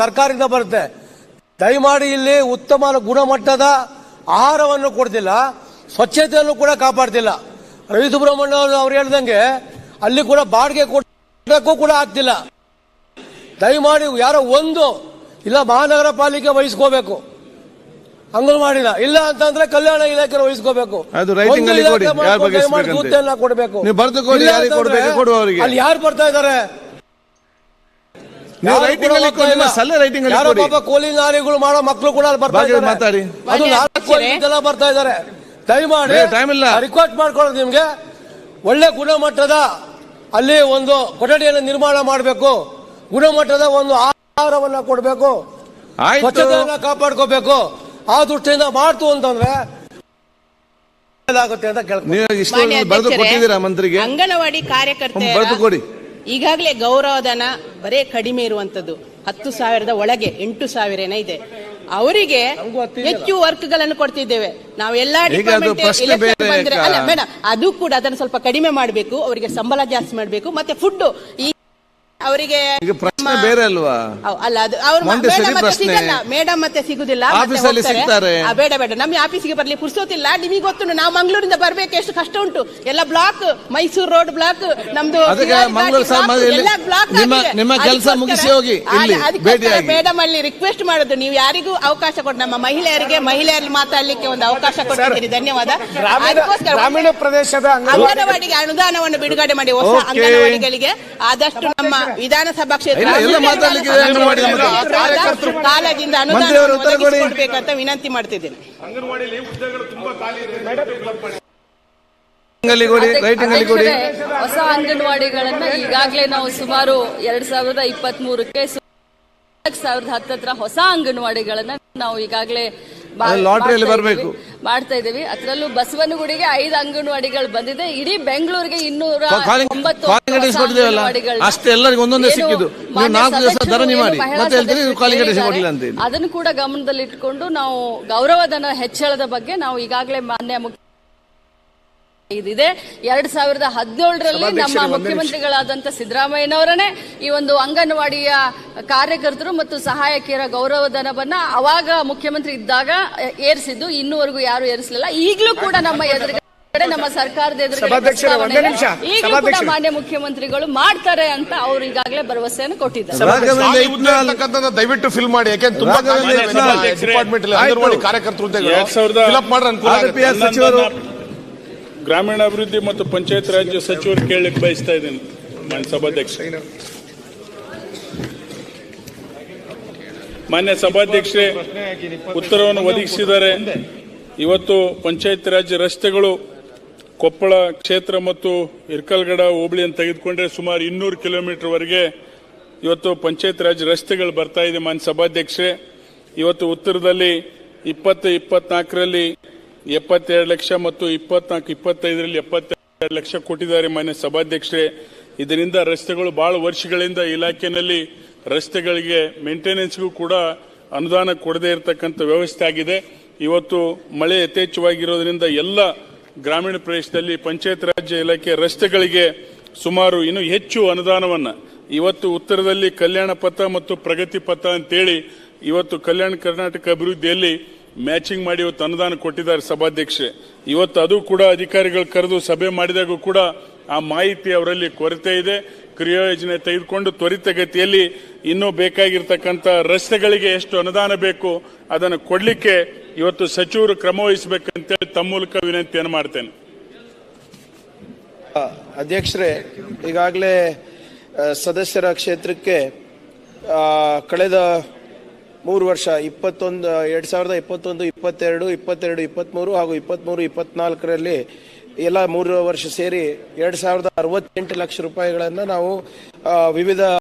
ಸರ್ಕಾರದಿಂದ ಬರುತ್ತೆ. ದಯಮಾಡಿ ಇಲ್ಲಿ ಉತ್ತಮ ಗುಣಮಟ್ಟದ ಆಹಾರವನ್ನು ಕೊಡ್ತಿಲ್ಲ. ಸ್ವಚ್ಛತೆಯನ್ನು ಕೂಡ ಕಾಪಾಡ್ತಿಲ್ಲ. ರವಿ ಸುಬ್ರಹ್ಮಣ್ಯ ಅವರು ಹೇಳ್ದಂಗೆ ಅಲ್ಲಿ ಕೂಡ ಬಾಡಿಗೆ ಕೊಡಕ್ಕೂ ಕೂಡ ಆಗ್ತಿಲ್ಲ. ದಯಮಾಡಿ ಯಾರೋ ಒಂದು ಇಲ್ಲ ಮಹಾನಗರ ಪಾಲಿಕೆ ವಹಿಸ್ಕೋಬೇಕು. ಅಂಗನವಾಡಿನ ಇಲ್ಲ ಅಂತಂದ್ರೆ ಕಲ್ಯಾಣ ಇಲಾಖೆ ವಹಿಸ್ಕೋಬೇಕು ಕೊಡಬೇಕು. ಅಲ್ಲಿ ಯಾರು ಬರ್ತಾ ಇದ್ದಾರೆ ಕೂಲಿ ನಾರಿಗಳು ಮಾಡೋ ಮಕ್ಕಳು ಕೂಡ ಬರ್ತಾ ಇದ್ದಾರೆ. ಮಾತಾಡಿ. ಅದು ನಾಲ್ಕು. ಬರ್ತಾ ಇದ್ದಾರೆ. ದಯಮಾಡಿ ಮಾಡಿ time ಇಲ್ಲ. ರಿಕ್ವೆಸ್ಟ್ ಮಾಡ್ಕೊಳ್ಳೋದು ನಿಮ್ಗೆ. ಒಳ್ಳೆ ಗುಣಮಟ್ಟದ ಅಲ್ಲಿ ಒಂದು ಕೊಠಡಿಯನ್ನು ನಿರ್ಮಾಣ ಮಾಡಬೇಕು. ಗುಣಮಟ್ಟದ ಒಂದು ಆಹಾರವನ್ನ ಕೊಡಬೇಕು. ಆಯ್ತು. ಸ್ವಚ್ಛತೆಯನ್ನ ಕಾಪಾಡ್ಕೋಬೇಕು. ಆ ದೃಷ್ಟಿಯಿಂದ ಮಾಡ್ತು ಅಂತಂದ್ರೆ ಒಳ್ಳೆದಾಗುತ್ತೆ ಅಂತ ಕೇಳ್ತೀನಿ ನೀವು ಇಷ್ಟು ಮಾನ್ಯ ಬರೆದು ಕೊಟ್ಟಿದ್ದೀರಾ ಮಂತ್ರಿಗೆ? ಅಂಗನವಾಡಿ ಕಾರ್ಯಕರ್ತ ಬರೆದು ಕೊಡಿ. ಈಗಾಗಲೇ ಗೌರವಧನ ಬರೇ ಕಡಿಮೆ ಇರುವಂತದ್ದು. ಹತ್ತು ಸಾವಿರದ ಒಳಗೆ ಎಂಟು ಸಾವಿರ ಇದೆ. ಅವರಿಗೆ ಹೆಚ್ಚು ವರ್ಕ್ಗಳನ್ನು ಕೊಡ್ತಿದ್ದೇವೆ. ನಾವು ಎಲ್ಲಾ ಡಿಪಾರ್ಟ್ಮೆಂಟ್ ಅಲ್ಲ ಮೇಡಮ್ ಅದು ಕೂಡ ಅದನ್ನು ಸ್ವಲ್ಪ ಕಡಿಮೆ ಮಾಡಬೇಕು. ಅವರಿಗೆ ಸಂಬಳ ಜಾಸ್ತಿ ಮಾಡಬೇಕು. ಮತ್ತೆ ಫುಡ್ ಈ ಅವರಿಗೆ ಈಗ ಪ್ರಶ್ನೆ ಬೇರೆ ಅಲ್ವಾ? ಅಲ್ಲ ಅದು ಅವ್ರು ಮೇಡಮ್ ಮತ್ತೆ. ಸಿಗಲ್ಲ. ಮೇಡಮ್ ಮತ್ತೆ ಸಿಗುದಿಲ್ಲ. ಆಫೀಸಲ್ಲಿ ಸಿಗ್ತಾರೆ. ಆ, ಬೇಡ ಬೇಡ. ನಮ್ಗೆ ಆಫೀಸಿಗೆ ಬರ್ಲಿ ಪುರ್ಸೋತಿಲ್ಲ ನಿಮಗೆ ಗೊತ್ತು ನಾವು ಮಂಗಳೂರಿಂದ ಬರ್ಬೇಕು. ಎಷ್ಟು ಕಷ್ಟ ಉಂಟು. ಎಲ್ಲ ಬ್ಲಾಕ್ ಮೈಸೂರು ರೋಡ್ ಬ್ಲಾಕ್ ನಮ್ದು ಅದಕ್ಕೆ ಶಿವಾಜಿ ಮಂಗಳೂರು ಘಾಟಿ ಸಹ block, ಇಲ್ಲಿ ಎಲ್ಲ block ನಿಮ್ಮ- ಆಗಿದೆ. ನಿಮ್ಮ ಕೆಲ್ಸ ಅದಕ್ಕೋಸ್ಕರ- ಮುಗಿಸಿ ಹೋಗಿ. ಇಲ್ಲಿ ಅದಕ್ಕೋಸ್ಕರ ಭೇಟಿಯಾಗಿ. ಮೇಡಮ್ ಅಲ್ಲಿ ರಿಕ್ವೆಸ್ಟ್ ಮಾಡುದು. ನೀವು ಯಾರಿಗೂ ಅವಕಾಶ ಕೊಡಿ. ನಮ್ಮ ಮಹಿಳೆಯರಿಗೆ ಮಹಿಳೆಯರಲ್ಲಿ ಮಾತಾಡ್ಲಿಕ್ಕೆ ಒಂದು ಅವಕಾಶ ಕೊಟ್ಟಿದ್ದೀರಿ. ಧನ್ಯವಾದ. ಅದಕ್ಕೋಸ್ಕರ ಗ್ರಾಮೀಣ ಪ್ರದೇಶದ ಅಂಗನವಾಡಿಗೆ ಅನುದಾನವನ್ನು ಬಿಡುಗಡೆ ಮಾಡಿ. ಹೊಸ Okay. ಅಂಗನವಾಡಿಗಳಿಗೆ ಆದಷ್ಟು ನಮ್ಮ ವಿಧಾನಸಭಾ ಕ್ಷೇತ್ರ ಅನುದಾನ. ವಿನಂತಿ ಮಾಡ್ತಿದ್ದೇನೆ. ಹೊಸ ಅಂಗನವಾಡಿಗಳನ್ನ ಈಗಾಗಲೇ ನಾವು ಸುಮಾರು ಎರಡ್ ಸಾವಿರದ ಇಪ್ಪತ್ತ್ ಮೂರಕ್ಕೆ ಸಾವಿರದ ಹತ್ತತ್ರ ಹೊಸ ಅಂಗನವಾಡಿಗಳನ್ನ ನಾವು ಈಗಾಗಲೇ ಮಾ- ಬರಬೇಕು. ಮಾಡ್ತಾ. ಇದ್ದೀವಿ. ಅದರಲ್ಲೂ ಬಸವನಗುಡಿಗೆ ಐದು ಅಂಗನವಾಡಿಗಳು ಬಂದಿದೆ. ಇಡೀ ಬೆಂಗಳೂರಿಗೆ ಇನ್ನೂರ ಅಷ್ಟೇ ಎಲ್ಲರಿಗೂ ಒಂದೊಂದೇ ಸಿಕ್ಕಿದ್ದು. ನಾಲ್ಕು ದಿವಸ ಧರಣಿ ಮಾಡಿ. ಮತ್ತೆ ಹೇಳ್ತೀರಿ ಸದಸ್ಯರು ಕಾಲಿಂಗ್ ಅಟೆಂಡ್ ಕೊಡಲಿಲ್ಲ ಅಂತ ಅದನ್ನು ಕೂಡ ಗಮನದಲ್ಲಿ ಇಟ್ಕೊಂಡು ನಾವು ಗೌರವಧನ ಹೆಚ್ಚಳದ ಬಗ್ಗೆ ನಾವು ಈಗಾಗಲೇ ಮಾನ್ಯ ಮುಖ್ಯ ಇದಿದೆ. ಎರಡ್ ಸಾವಿರದ ಹದಿನೇಳರಲ್ಲಿ ನಮ್ಮ ಮುಖ್ಯಮಂತ್ರಿಗಳಾದಂತ ಸಿದ್ದರಾಮಯ್ಯನವರನ್ನೇ ಈ ಒಂದು ಅಂಗನವಾಡಿಯ ಕಾರ್ಯಕರ್ತರು ಮತ್ತು ಸಹಾಯಕಿಯರ ಗೌರವಧನವನ್ನ ಅವಾಗ ಮುಖ್ಯಮಂತ್ರಿ ಇದ್ದಾಗ ಏರಿಸಿದ್ದು ಇನ್ನೂವರೆಗೂ ಯಾರು ಏರಿಸಲಿಲ್ಲ. ಈಗಲೂ ಕೂಡ ನಮ್ಮ ಎದುರುಗಡೆ ನಮ್ಮ ಸರ್ಕಾರದ ಎದುರು ಮಾನ್ಯ ಮುಖ್ಯಮಂತ್ರಿಗಳು ಮಾಡ್ತಾರೆ ಅಂತ ಅವರು ಈಗಾಗಲೇ ಭರವಸೆಯನ್ನು ಕೊಟ್ಟಿದ್ದಾರೆ. ದಯವಿಟ್ಟು ಫಿಲ್ ಮಾಡಿ ಯಾಕೆಂದ್ರೆ ತುಂಬಾ ಡಿಪಾರ್ಟ್ಮೆಂಟ್ ಕಾರ್ಯಕರ್ತರು ಗ್ರಾಮೀಣಾಭಿವೃದ್ಧಿ ಮತ್ತು ಪಂಚಾಯತ್ ರಾಜ್ಯ ಸಚಿವರು ಕೇಳಲಿಕ್ಕೆ ಬಯಸ್ತಾ ಇದ್ದೀನಿ. ಮಾನ್ಯ ಸಭಾಧ್ಯಕ್ಷ. ಮಾನ್ಯ ಸಭಾಧ್ಯಕ್ಷರೇ, ಉತ್ತರವನ್ನು ಒದಗಿಸಿದ್ದಾರೆ. ಇವತ್ತು ಪಂಚಾಯತ್ ರಾಜ್ ರಸ್ತೆಗಳು ಕೊಪ್ಪಳ ಕ್ಷೇತ್ರ ಮತ್ತು ಇರ್ಕಲ್ಗಡ ಹೋಬಳಿಯನ್ನು ತೆಗೆದುಕೊಂಡ್ರೆ ಸುಮಾರು ಇನ್ನೂರು ಕಿಲೋಮೀಟರ್ ವರೆಗೆ ಇವತ್ತು ಪಂಚಾಯತ್ ರಾಜ್ ರಸ್ತೆಗಳು ಬರ್ತಾ ಇದೆ ಮಾನ್ಯ ಸಭಾಧ್ಯಕ್ಷರೇ. ಇವತ್ತು ಉತ್ತರದಲ್ಲಿ ಇಪ್ಪತ್ತು, ಇಪ್ಪತ್ನಾಲ್ಕರಲ್ಲಿ ಎಪ್ಪತ್ತೆರಡು ಲಕ್ಷ ಮತ್ತು ಇಪ್ಪತ್ನಾಲ್ಕು, ಇಪ್ಪತ್ತೈದರಲ್ಲಿ ಎಪ್ಪತ್ತೆರಡು ಲಕ್ಷ ಕೊಟ್ಟಿದ್ದಾರೆ ಮಾನ್ಯ ಸಭಾಧ್ಯಕ್ಷರೇ. ಇದರಿಂದ ರಸ್ತೆಗಳು ಬಹಳ ವರ್ಷಗಳಿಂದ ಇಲಾಖೆಯಲ್ಲಿ ರಸ್ತೆಗಳಿಗೆ ಮೇಂಟೆನೆನ್ಸ್ಗೂ ಕೂಡ ಅನುದಾನ ಕೊಡದೇ ಇರತಕ್ಕಂಥ ವ್ಯವಸ್ಥೆ ಆಗಿದೆ. ಇವತ್ತು ಮಳೆ ಯಥೇಚ್ಛವಾಗಿರೋದ್ರಿಂದ ಎಲ್ಲ ಗ್ರಾಮೀಣ ಪ್ರದೇಶದಲ್ಲಿ ಪಂಚಾಯತ್ ರಾಜ್ಯ ಇಲಾಖೆ ರಸ್ತೆಗಳಿಗೆ ಸುಮಾರು ಇನ್ನೂ ಹೆಚ್ಚು ಅನುದಾನವನ್ನು ಇವತ್ತು ಉತ್ತರದಲ್ಲಿ ಕಲ್ಯಾಣ ಪಥ ಮತ್ತು ಪ್ರಗತಿ ಪಥ ಅಂತೇಳಿ ಇವತ್ತು ಕಲ್ಯಾಣ ಕರ್ನಾಟಕ ಅಭಿವೃದ್ಧಿಯಲ್ಲಿ ಮ್ಯಾಚಿಂಗ್ ಮಾಡಿ ಇವತ್ತು ಅನುದಾನ ಕೊಟ್ಟಿದ್ದಾರೆ ಸಭಾಧ್ಯಕ್ಷೆ. ಇವತ್ತು ಅದು ಕೂಡ ಅಧಿಕಾರಿಗಳು ಕರೆದು ಸಭೆ ಮಾಡಿದಾಗೂ ಕೂಡ ಆ ಮಾಹಿತಿ ಅವರಲ್ಲಿ ಕೊರತೆ ಇದೆ. ಕ್ರಿಯಾ ಯೋಜನೆ ತೆಗೆದುಕೊಂಡು ತ್ವರಿತಗತಿಯಲ್ಲಿ ಇನ್ನೂ ಬೇಕಾಗಿರ್ತಕ್ಕಂಥ ರಸ್ತೆಗಳಿಗೆ ಎಷ್ಟು ಅನುದಾನ ಬೇಕು ಅದನ್ನು ಕೊಡಲಿಕ್ಕೆ ಇವತ್ತು ಸಚಿವರು ಕ್ರಮ ವಹಿಸಬೇಕಂತೇಳಿ ತಮ್ಮ ಮೂಲಕ ವಿನಂತಿಯನ್ನು ಮಾಡ್ತೇನೆ. ಅಧ್ಯಕ್ಷರೇ, ಈಗಾಗಲೇ ಸದಸ್ಯರ ಕ್ಷೇತ್ರಕ್ಕೆ ಕಳೆದ ಮೂರು ವರ್ಷ, ಇಪ್ಪತ್ತೊಂದು, ಎರಡು ಸಾವಿರದ ಇಪ್ಪತ್ತೊಂದು, ಇಪ್ಪತ್ತೆರಡು ಇಪ್ಪತ್ತೆರಡು ಇಪ್ಪತ್ತ್ಮೂರು ಹಾಗೂ ಇಪ್ಪತ್ತ್ಮೂರು ಇಪ್ಪತ್ನಾಲ್ಕರಲ್ಲಿ ಎಲ್ಲ ಮೂರು ವರ್ಷ ಸೇರಿ ಎರಡು ಸಾವಿರದ ಅರವತ್ತೆಂಟು ಲಕ್ಷ ರೂಪಾಯಿಗಳನ್ನು ನಾವು ವಿವಿಧ